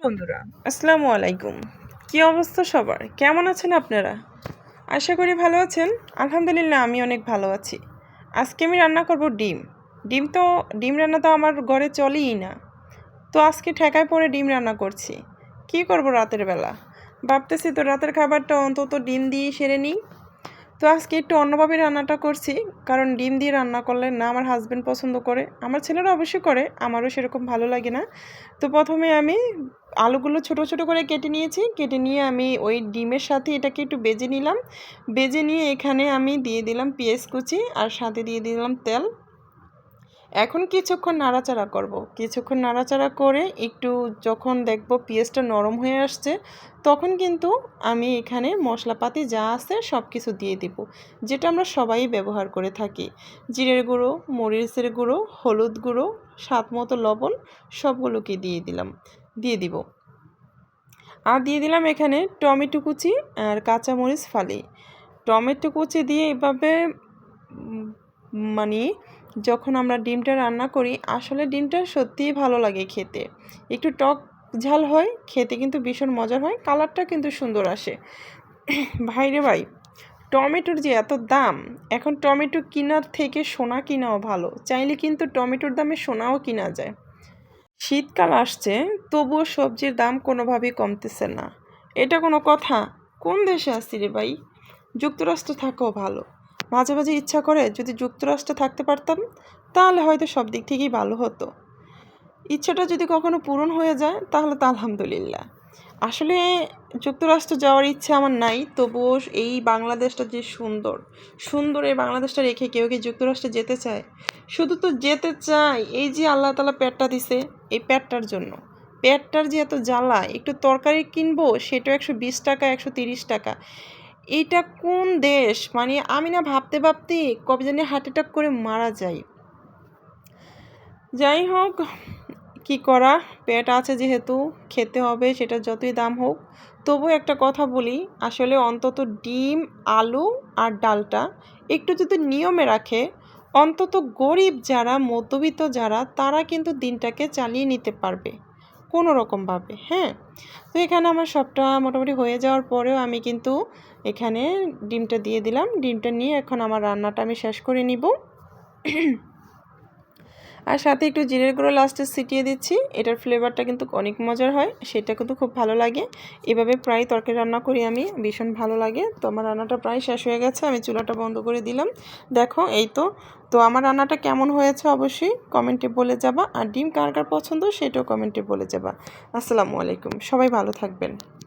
বন্ধুরা, আসসালামু আলাইকুম। কি অবস্থা সবার? কেমন আছেন আপনারা? আশা করি ভালো আছেন। আলহামদুলিল্লাহ, আমি অনেক ভালো আছি। আজকে আমি রান্না করব ডিম। ডিম তো, ডিম রান্না তো আমার ঘরে চলেই না। তো আজকে ঠেকায় পরে ডিম রান্না করছি। কি করব রাতের বেলা? ভাবতেছি তো রাতের খাবারটা অন্তত ডিম দিয়ে সেরে নিই। তো আজকে একটু অন্যভাবে রান্নাটা করছি, কারণ ডিম দিয়ে রান্না করলে না আমার হাজব্যান্ড পছন্দ করে, আমার ছেলেরা অবশ্যই করে, আমারও সেরকম ভালো লাগে না। তো প্রথমে আমি আলুগুলো ছোট ছোট করে কেটে নিয়েছি, কেটে নিয়ে আমি ওই ডিমের সাথে এটাকে একটু বেজে নিলাম। বেজে নিয়ে এখানে আমি দিয়ে দিলাম পেঁয়াজ কুচি আর সাথে দিয়ে দিলাম তেল। এখন কিছুক্ষণ নাড়াচাড়া করব। কিছুক্ষণ নাড়াচাড়া করে একটু যখন দেখব পেঁয়াজটা নরম হয়ে আসছে, তখন কিন্তু আমি এখানে মশলাপাতি যা আছে সব কিছু দিয়ে দিব, যেটা আমরা সবাই ব্যবহার করে থাকি। জিরের গুঁড়ো, মরিচের গুঁড়ো, হলুদ গুঁড়ো, স্বাদ মতো লবণ সবগুলোকে দিয়ে দিলাম, দিয়ে দিব। আর দিয়ে দিলাম এখানে টমেটো কুচি আর কাঁচামরিচ ফালি। টমেটো কুচি দিয়ে এভাবে মানে যখন আমরা ডিমটা রান্না করি, আসলে ডিমটা সত্যিই ভালো লাগে খেতে। একটু টক ঝাল হয়, খেতে কিন্তু ভীষণ মজার হয়, কালারটা কিন্তু সুন্দর আসে। ভাইরে ভাই, টমেটোর যে এত দাম, এখন টমেটো কেনার থেকে সোনা কিনাও ভালো, চাইলে কিন্তু টমেটোর দামে সোনাও কিনা যায়। শীতকাল আসছে, তবুও সবজির দাম কোনোভাবেই কমতেছে না। এটা কোনো কথা? কোন দেশে আসছি রে ভাই? যুক্তরাষ্ট্র থাকাও ভালো। মাঝে মাঝে ইচ্ছা করে যদি যুক্তরাষ্ট্রে থাকতে পারতাম, তাহলে হয়তো সব দিক থেকেই ভালো হতো। ইচ্ছাটা যদি কখনো পূরণ হয়ে যায়, তাহলে তো আলহামদুলিল্লাহ। আসলে যুক্তরাষ্ট্র যাওয়ার ইচ্ছে আমার নাই, তবুও এই বাংলাদেশটা যে সুন্দর সুন্দর এই বাংলাদেশটা রেখে কেউ কি যুক্তরাষ্ট্রে যেতে চায়? শুধু তো যেতে চাই এই যে আল্লাহ তালা পেটটা দিছে, এই পেটটার জন্য। পেটটার যে এত জ্বালা, একটু তরকারি কিনবো, সেটাও একশো বিশ টাকা, একশো তিরিশ টাকা। এটা কোন দেশ? মানে আমি না ভাবতে ভাবতে কবে জানি হার্ট অ্যাটাক করে মারা যাই। যাই হোক, কি করা? পেট আছে যেহেতু, খেতে হবে, সেটা যতই দাম হোক। তবু একটা কথা বলি, আসলে অন্তত ডিম, আলু আর ডালটা একটু যদি নিয়মে রাখে, অন্তত গরিব যারা, মধ্যবিত্ত যারা, তারা কিন্তু দিনটাকে চালিয়ে নিতে পারবে। কোনো রকমভাবে হ্যাঁ? তো এখানে আমার সবটা মোটামুটি হয়ে যাওয়ার পরেও আমি কিন্তু এখানে ডিমটা দিয়ে দিলাম। ডিমটা নিয়ে এখন আমার রান্নাটা আমি শেষ করে নিব। আর সাথে একটু জিরের গুঁড়ো লাস্টে ছিটিয়ে দিচ্ছি। এটার ফ্লেভারটা কিন্তু অনেক মজার হয়, সেটা কিন্তু খুব ভালো লাগে। এভাবে প্রায় তরকারি রান্না করি আমি, ভীষণ ভালো লাগে। তো আমার রান্নাটা প্রায় শেষ হয়ে গেছে, আমি চুলাটা বন্ধ করে দিলাম। দেখো, এই তো। তো আমার রান্নাটা কেমন হয়েছে অবশ্যই কমেন্টে বলে যাবা। আর ডিম কার কার পছন্দ সেটাও কমেন্টে বলে যাবা। আসসালামু আলাইকুম, সবাই ভালো থাকবেন।